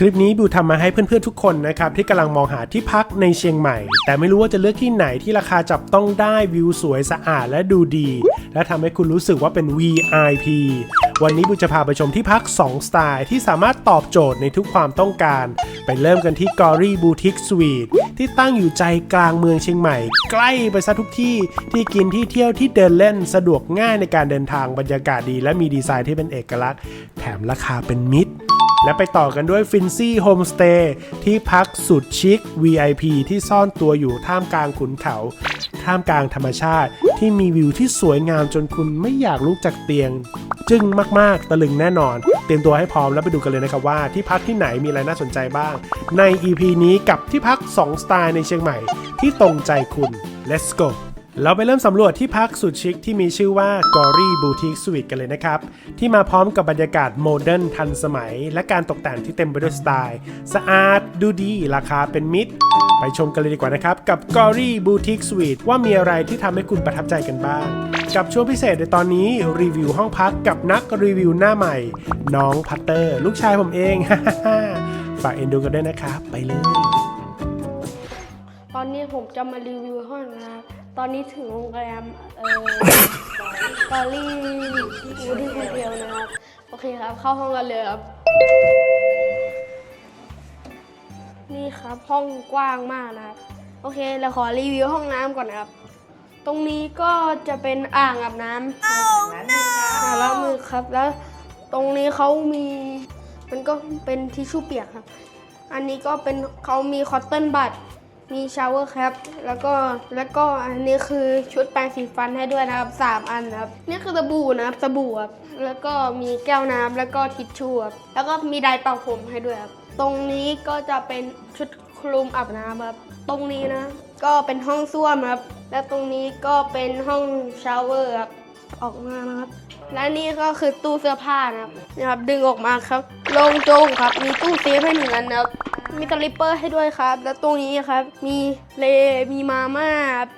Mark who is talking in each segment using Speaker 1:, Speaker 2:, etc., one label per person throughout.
Speaker 1: คลิปนี้บิวทำมาให้เพื่อนๆทุกคนนะครับที่กำลังมองหาที่พักในเชียงใหม่ แต่ไม่รู้ว่าจะเลือกที่ไหนที่ราคาจับต้องได้วิวสวยสะอาดและดูดี และทำให้คุณรู้สึกว่าเป็น VIP วันนี้บิวจะพาไปชมที่พัก 2 สไตล์ที่สามารถตอบโจทย์ในทุกความต้องการ ไปเริ่มกันที่ g o r y Boutique Suite ที่ตั้งอยู่ใจกลางเมืองเชียงใหม่ ใกล้ไปซะทุกที่ที่กินที่เที่ยวที่เดินเล่นสะดวกง่ายในการเดินทางบรรยากาศดี และมีดีไซน์ที่เป็นเอกลักษณ์ แถมราคาเป็นมิตร และไปต่อกันด้วย f i n c y Homestay ที่พักสุดชิค VIP ที่ซ่อนตัวอยู่ท่ามกลางขุนเขา ท่ามกลางธรรมชาติ ที่มีวิวที่สวยงามจนคุณไม่อยากลุกจากเตียง จึ้งมาก ๆ ตะลึงแน่นอน เตรียมตัวให้พร้อมแล้วไปดูกันเลยนะครับว่า ที่พักที่ไหนมีอะไรน่าสนใจบ้าง ใน EP นี้กับที่พัก 2 สไตล์ในเชียงใหม่ ที่ตรงใจคุณ let's go เราไปเริ่มสำรวจที่พักสุดชิคที่มีชื่อว่า Gory Boutique Suite กันเลยนะครับ ที่มาพร้อมกับบรรยากาศโมเดิร์นทันสมัย และการตกแต่งที่เต็มไปด้วยสไตล์ สะอาดดูดี ราคาเป็นมิตร ไปชมกันเลยดีกว่านะครับ กับ Gory Boutique Suite ว่ามีอะไรที่ทำให้คุณประทับใจกันบ้าง กับช่วงพิเศษในตอนนี้รีวิวห้องพักกับนักรีวิวหน้าใหม่ น้องพัตเตอร์ ลูกชายผมเองฝากเอ็นดูกันด้วยนะครับไปเลย
Speaker 2: ตอนนี้ผมจะมารีวิวห้องนะครับ ตอนนี้ถึงโรงแรมเอ่อกอรี่วูดี้คนเดียวนะครับ โอเคครับ เข้าห้องกันเลยครับ นี่ครับห้องกว้างมากนะครับ โอเคเราขอรีวิวห้องน้ำก่อนนะครับ ตรงนี้ก็จะเป็นอ่างอาบน้ำอ่างล้างมือครับ แล้วตรงนี้เขามีมันก็เป็นทิชชู่เปียกครับ อันนี้ก็เป็นเขามีคอตเทนบัต มีชาวเวอร์แคปแล้วก็แล้วก็อันนี้คือชุดแปรงสีฟันให้ด้วยนะครับสามอันครับ นี่คือสบู่นะครับสบู่ครับแล้วก็มีแก้วน้ำแล้วก็ทิชชู่ครับแล้วก็มีไดร์เป่าผมให้ด้วยครับ ตรงนี้ก็จะเป็นชุดคลุมอาบน้ำครับ ตรงนี้นะก็เป็นห้องส้วมครับ และตรงนี้ก็เป็นห้องชาวเวอร์ครับออกมานะครับ และนี่ก็คือตู้เสื้อผ้านะครับนะครับดึงออกมาครับ ลงโจงครับ มีตู้เซฟให้หนึ่งอันนะครับ มีสลิปเปอร์ให้ด้วยครับ แล้วตรงนี้ครับ มีเลมีมาม่า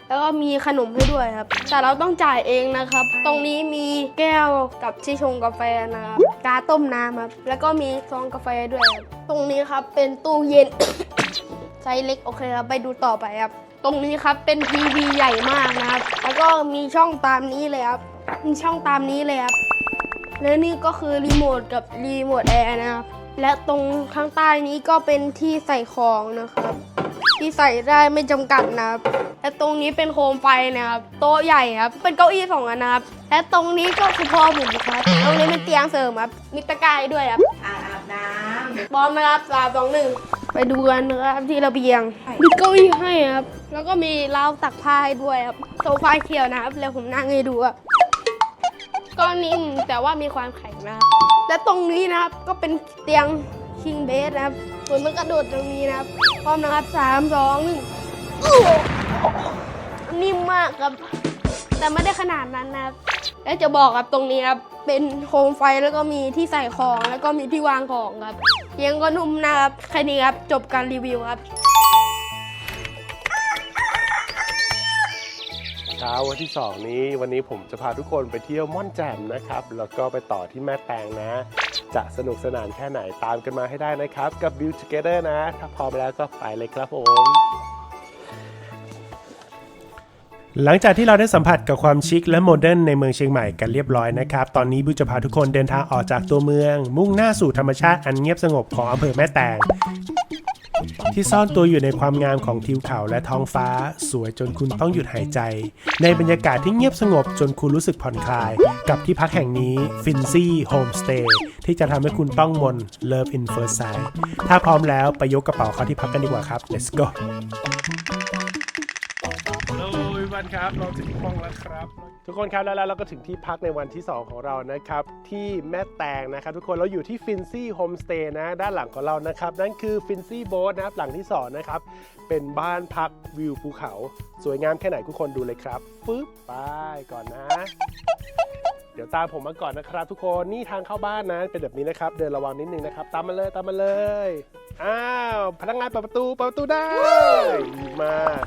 Speaker 2: แล้วก็มีขนมให้ด้วยครับ แต่เราต้องจ่ายเองนะครับ ตรงนี้มีแก้วกับที่ชงกาแฟนะครับกาต้มน้ำครับแล้วก็มีซองกาแฟด้วยรตรงนี้ครับเป็นตู้เย็นไซส์เล็กโอเคครับไปดูต่อไปครับ ตรงนี้ครับเป็นทีวีใหญ่มากนะครับ แล้วก็มีช่องตามนี้เลยครับมีช่องตามนี้เลยครับและนี่ก็คือรีโมทกับรีโมทแอร์นะครับ และตรงข้างใต้นี้ก็เป็นที่ใส่ของนะครับ ที่ใส่ได้ไม่จำกัดนะครับ และตรงนี้เป็นโคมไฟนะครับโต๊ะใหญ่ครับเป็นเก้าอี้สองอันนะครับ และตรงนี้ก็คือพ่อผมครับตรงนี้เป็นเตียงเสริมครับมีตะกร้ายด้วยครับ
Speaker 3: อ่างอาบน้
Speaker 2: พร้อมนะครับสามสองหนึ่งไปดูกันนะครับที่ระเบียงมีเก้าอี้ให้ครับ แล้วก็มีราวตักผ้าให้ด้วยครับโซฟาเขียวนะครับแล้วผมนั่งให้ดูครับก็นิ่มแต่ว่ามีความแข็งนะครับ และตรงนี้นะครับก็เป็นเตียงคิงเบสนะครับส่วนมันกระโดดตรงนี้นะครับ พร้อมนะครับสามสองหนึ่งนิ่มมากครับ แต่ไม่ได้ขนาดนั้นนะครับ และจะบอกครับตรงนี้ครับ เป็นโคมไฟแล้วก็มีที่ใส่ของแล้วก็มีที่วางของครับเตียงก็นุ่มนะครับแค่นี้ครับจบการรีวิวครับ
Speaker 1: เช้าวันที่ 2 นี้วันนี้ผมจะพาทุกคนไปเที่ยวม่อนแจ่มนะครับ แล้วก็ไปต่อที่แม่แตงนะ จะสนุกสนานแค่ไหนตามกันมาให้ได้นะครับ กับ Build Together นะ ถ้าพร้อมแล้วก็ไปเลยครับผม หลังจากที่เราได้สัมผัสกับความชิคและโมเดิร์นในเมืองเชียงใหม่กันเรียบร้อยนะครับ ตอนนี้บิวจะพาทุกคนเดินทางออกจากตัวเมือง มุ่งหน้าสู่ธรรมชาติอันเงียบสงบของอำเภอแม่แตง ที่ซ่อนตัวอยู่ในความงามของทิวเขาและท้องฟ้า สวยจนคุณต้องหยุดหายใจ ในบรรยากาศที่เงียบสงบจนคุณรู้สึกผ่อนคลาย กับที่พักแห่งนี้ Finzy Homestay ที่จะทำให้คุณต้องมน Love in First Sight ถ้าพร้อมแล้วไปยกกระเป๋าเข้าที่พักกันดีกว่าครับ let's go วันครับ เราถึงห้องแล้วครับ ทุกคนครับแล้วเราก็ถึงที่พักในวันที่ 2 ของเรานะครับ ที่แม่แตงนะครับ ทุกคนเราอยู่ที่ฟินซี่โฮมสเตย์นะ ด้านหลังของเรานะครับ นั่นคือฟินซี่โบ๊ทนะครับหลังที่ 2 นะครับ เป็นบ้านพักวิวภูเขา สวยงามแค่ไหนทุกคนดูเลยครับปึ๊บไปก่อนนะ เดี๋ยวตามผมมาก่อนนะครับ ทุกคนนี่ทางเข้าบ้านนะ เป็นแบบนี้นะครับ เดินระวังนิดนึงนะครับ ตามมาเลยตามมาเลยอ้าวพนักงานเปิดประตูเปิดประตูได้ดีมาก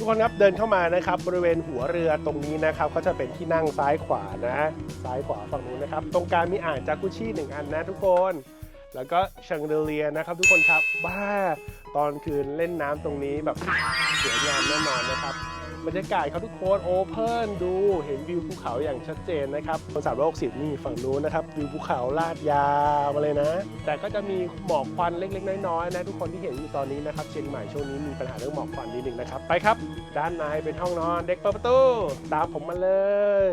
Speaker 1: ทุกคนครับเดินเข้ามานะครับบริเวณหัวเรือตรงนี้นะครับก็จะเป็นที่นั่งซ้ายขวานะซ้ายขวาฝั่งนู้นนะครับตรงกลางมีอ่างจากุชี่หนึ่งอันนะทุกคน แล้วก็ชังเดเลียนะครับ ทุกคนครับบ้าตอนคืนเล่นน้ำตรงนี้แบบสวยงามแน่นอนนะครับ บรรยากาศครับทุกโคนโอเพนดูเห็นวิวภูเขาอย่างชัดเจนนะครับบนสามร้อยหกสิบนี่ฝั่งนู้นนะครับวิวภูเขาลาดยาวมาเลยนะ แต่ก็จะมีหมอกควันเล็กๆ น้อยๆนะทุกคนที่เห็นอยู่ตอนนี้นะครับเชียงใหม่ช่วงนี้มีปัญหาเรื่องหมอกควันนิดหนึ่งนะครับไปครับ ด้านในเป็นห้องนอนเด็กเปิดประตูตามผมมาเลย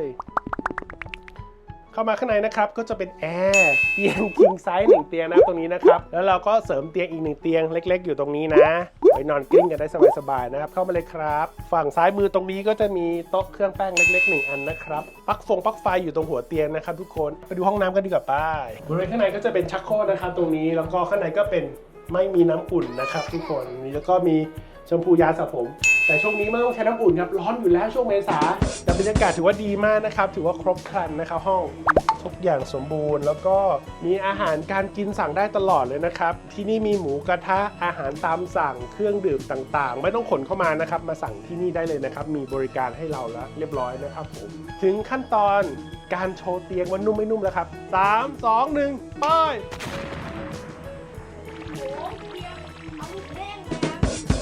Speaker 1: เข้ามาข้างในนะครับก็จะเป็นแอร์เตียงคิงไซส์หนึ่งเตียงนะตรงนี้นะครับแล้วเราก็เสริมเตียงอีกหนึ่งเตียงเล็ก ๆ อยู่ตรงนี้นะ ไปนอนกลิ้งกันได้สบายๆนะครับ เข้ามาเลยครับ ฝั่งซ้ายมือตรงนี้ก็จะมีโต๊ะเครื่องแป้งเล็กๆหนึ่งอันนะครับปลั๊กฟงปลั๊กไฟอยู่ตรงหัวเตียงนะครับทุกคนไปดูห้องน้ำกันดีกว่าป้ายบริเวณข้างในก็จะเป็นชักโครกนะครับตรงนี้แล้วก็ข้างในก็เป็นไม่มีน้ำอุ่นนะครับ ทุกคนแล้วก็มีแชมพูยาสระผม แต่ช่วงนี้ไม่ต้องใช้น้ำอุ่นครับ ร้อนอยู่แล้วช่วงเมษา แต่บรรยากาศถือว่าดีมากนะครับ ถือว่าครบครันนะครับห้องทุกอย่างสมบูรณ์ แล้วก็มีอาหารการกินสั่งได้ตลอดเลยนะครับ ที่นี่มีหมูกระทะอาหารตามสั่งเครื่องดื่มต่างๆ ไม่ต้องขนเข้ามานะครับ มาสั่งที่นี่ได้เลยนะครับ มีบริการให้เราแล้วเรียบร้อยนะครับผมถึงขั้นตอนการโชว์เตียงว่านุ่มไม่นุ่มแล้วครับ 3 2 1 ไป
Speaker 2: โอ้โหเตียงเอาเด้งเลย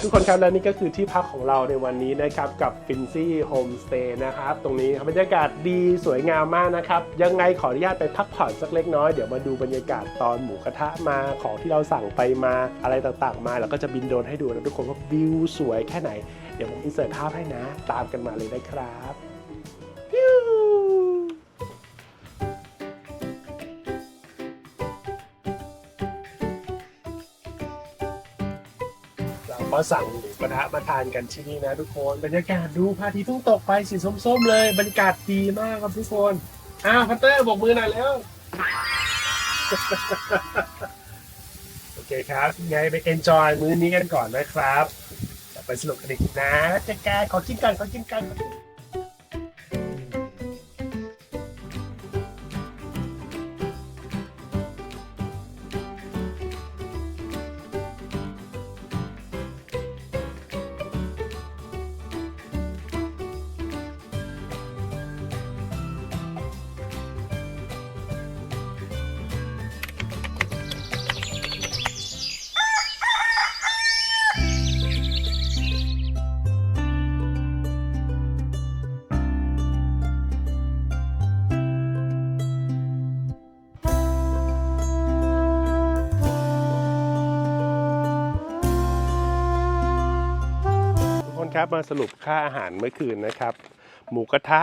Speaker 1: ทุกคนครับและนี่ก็คือที่พักของเราในวันนี้นะครับกับ f i n c y Homestay นะครับตรงนี้บรรยากาศดีสวยงามมากนะครับ ยังไงขออนุญาตไปพักผ่อนสักเล็กน้อย เดี๋ยวมาดูบรรยากาศตอนหมูกระทะมาของที่เราสั่งไปมาอะไรต่างๆ มา แล้วก็จะบินโดรนให้ดูนะทุกคนว่าวิวสวยแค่ไหน เดี๋ยวผมอินเสิร์ตภาพให้นะ ตามกันมาเลยนะครับ ก็สั่งหมูกระทะมาทานกันที่นี่นะทุกคนบรรยากาศดูพระอาทิตย์เพิ่งตกไปสีส้มๆเลยบรรยากาศดีมากครับทุกคนอ้าวพัตเตอร์บอกมือหน่อยแล้วโอเคครับยังไงไปเอนจอยมื้อนี้กันก่อนนะครับไปสนุกกันอีกนะจ๊แกขอกินกันขอกินกัน คนครับมาสรุปค่าอาหารเมื่อคืนนะครับ หมูกระทะ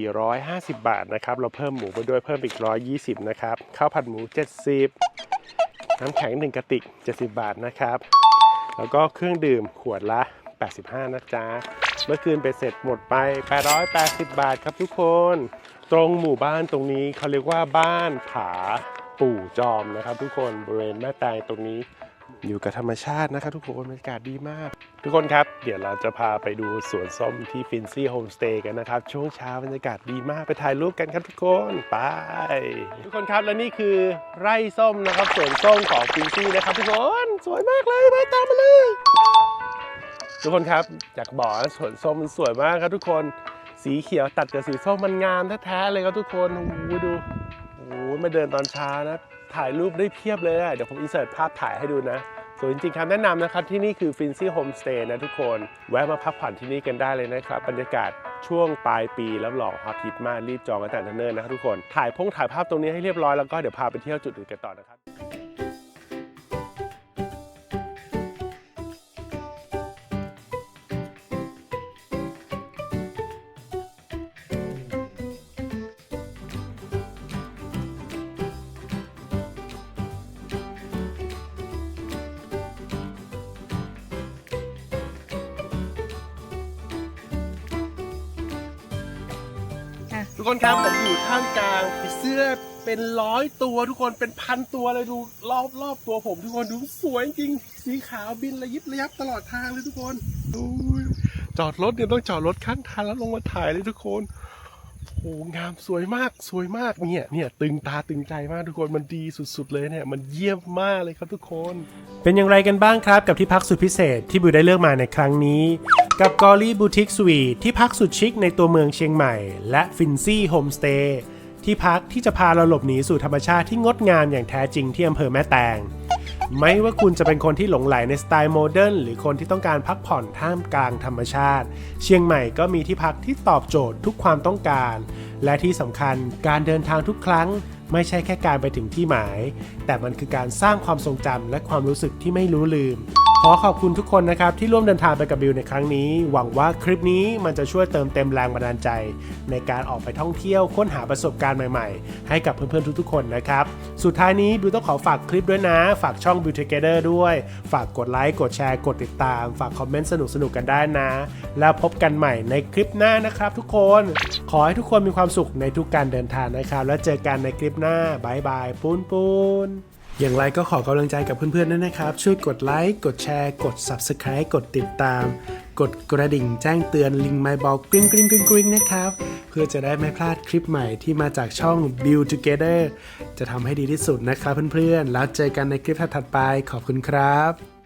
Speaker 1: 450 บาทนะครับ เราเพิ่มหมูไปด้วยเพิ่มอีก 120 นะครับ ข้าวผัดหมู 70 น้ำแข็ง 1 กระติก 70 บาทนะครับ แล้วก็เครื่องดื่มขวดละ 85 นะจ๊ะ เมื่อคืนไปเสร็จหมดไป 880 บาทครับทุกคน ตรงหมู่บ้านตรงนี้เขาเรียกว่าบ้านผาปู่จอมนะครับ ทุกคนบริเวณแม่แตงตรงนี้ อยู่กับธรรมชาตินะครับทุกคนบรรยากาศดีมาก ทุกคนครับ เดี๋ยวเราจะพาไปดูสวนส้มที่ฟินซี่โฮมสเตย์กันนะครับ ช่วงเช้าบรรยากาศดีมากไปถ่ายรูปกันครับทุกคนไป ทุกคนครับและนี่คือไร่ส้มนะครับสวนส้มของฟินซี่นะครับทุกคนสวยมากเลยไปตามมาเลย ทุกคนครับจากบอนะสวนส้มมันสวยมากครับทุกคนสีเขียวตัดกับสีส้มมันงามแท้ๆเลยครับทุกคนโอ้ดูโอ้มาเดินตอนเช้านะ ถ่ายรูปได้เพียบเลยอะเดี๋ยวผมอินเสิร์ตภาพถ่ายให้ดูนะส่วนจริงๆคำแนะนำนะครับที่นี่คือฟินซี่โฮมสเตย์นะทุกคน แวะมาพักผ่อนที่นี่กันได้เลยนะครับ บรรยากาศช่วงปลายปีแล้วหล่อฮอตฮิตมากรีบจองกันแต่เนิ่นๆนะครับทุกคน ถ่ายพงถ่ายภาพตรงนี้ให้เรียบร้อยแล้วก็เดี๋ยวพาไปเที่ยวจุดอื่นกันต่อนะครับ ทุกคนครับผมอยู่ท่ามกลางผีเสื้อเป็นร้อยตัวทุกคนเป็นพันตัวเลยดูรอบรอบตัวผม ทุกคนดูสวยจริง สีขาวบินระยิบระยับตลอดทางเลยทุกคนดูจอดรถเนี่ยต้องจอดรถข้างทางแล้วลงมาถ่ายเลยทุกคนโอ้งามสวยมากสวยมากเนี่ยเนี่ยตึงตาตึงใจมากทุกคนมันดีสุดๆเลยเนี่ยมันเยี่ยมมากเลยครับทุกคน เป็นอย่างไรกันบ้างครับกับที่พักสุดพิเศษที่บิวได้เลือกมาในครั้งนี้ กับกอรี่บูติกสวีทที่พักสุดชิคในตัวเมืองเชียงใหม่ และฟินซี่โฮมสเตย์ที่ที่พักที่จะพาเราหลบหนีสู่ธรรมชาติที่งดงามอย่างแท้จริงที่อำเภอแม่แตง ไม่ว่าคุณจะเป็นคนที่หลงไหลในสไตล์โมเดิร์นหรือคนที่ต้องการพักผ่อนท่ามกลางธรรมชาติ เชียงใหม่ก็มีที่พักที่ตอบโจทย์ทุกความต้องการ และที่สำคัญการเดินทางทุกครั้ง ไม่ใช่แค่การไปถึงที่หมาย แต่มันคือการสร้างความทรงจำและความรู้สึกที่ไม่รู้ลืม ขอขอบคุณทุกคนนะครับที่ร่วมเดินทางไปกับบิวในครั้งนี้ หวังว่าคลิปนี้มันจะช่วยเติมเต็มแรงบันดาลใจ ในการออกไปท่องเที่ยวค้นหาประสบการณ์ใหม่ๆ ให้กับเพื่อนๆทุกๆคนนะครับ สุดท้ายนี้บิวต้องขอฝากคลิปด้วยนะ ฝากช่อง Bill Together ด้วย ฝากกดไลค์กดแชร์กดติดตาม ฝากคอมเมนต์สนุกๆกันได้นะ แล้วพบกันใหม่ในคลิปหน้านะครับทุกคนขอให้ทุกคนมีความสุขในทุกการเดินทางนะครับ แล้วเจอกันในคลิปหน้าบายบายปูนปูน อย่างไรก็ขอกำลังใจกับเพื่อนๆด้วยนะครับ ช่วยกดไลค์ กดแชร์ กด Subscribe กดติดตาม กดกระดิ่งแจ้งเตือนลิงก์ไม่บอกกริ๊งกริ๊งกริ๊งกริ๊งนะครับ เพื่อจะได้ไม่พลาดคลิปใหม่ที่มาจากช่อง Build Together จะทำให้ดีที่สุดนะครับเพื่อนๆ แล้วเจอกันในคลิปถัดๆไป ขอบคุณครับ